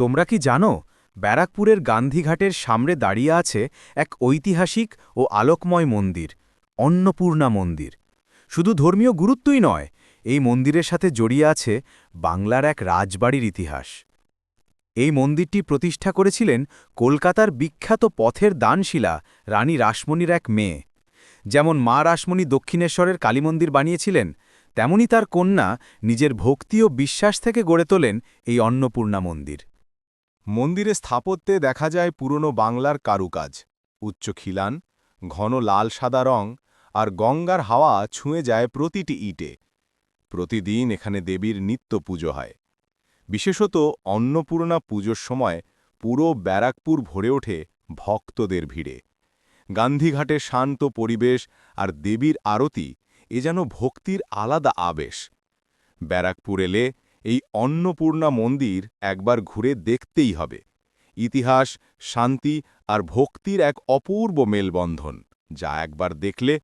তোমরা কি জানো, ব্যারাকপুরের গান্ধীঘাটের সামনে দাঁড়িয়ে আছে এক ঐতিহাসিক ও আলোকময় মন্দির, অন্নপূর্ণা মন্দির। শুধু ধর্মীয় গুরুত্বই নয়, এই মন্দিরের সাথে জড়িয়ে আছে বাংলার এক রাজবাড়ির ইতিহাস। এই মন্দিরটি প্রতিষ্ঠা করেছিলেন কলকাতার বিখ্যাত পথের দানশিলা রানী রাসমণির এক মেয়ে। যেমন মা রাসমণি দক্ষিণেশ্বরের কালীমন্দির বানিয়েছিলেন, তেমনি তার কন্যা নিজের ভক্তি ও বিশ্বাস থেকে গড়ে তোলেন এই অন্নপূর্ণা মন্দির। মন্দিরে স্থাপত্যে দেখা যায় পুরনো বাংলার কারুকাজ। উচ্চ খিলান, ঘন লাল সাদা রং আর গঙ্গার হাওয়া ছুঁয়ে যায় প্রতিটি ইটে। প্রতিদিন এখানে দেবীর নিত্য পুজো হয়। বিশেষত অন্নপূর্ণা পুজোর সময় পুরো ব্যারাকপুর ভরে ওঠে ভক্তদের ভিড়ে। গান্ধীঘাটের শান্ত পরিবেশ আর দেবীর আরতি, এ যেন ভক্তির আলাদা আবেশ। ব্যারাকপুর এলে এই অন্নপূর্ণা মন্দির একবার ঘুরে দেখতেই হবে। ইতিহাস, শান্তি আর ভক্তির এক অপূর্ব মেলবন্ধন, যা একবার দেখলে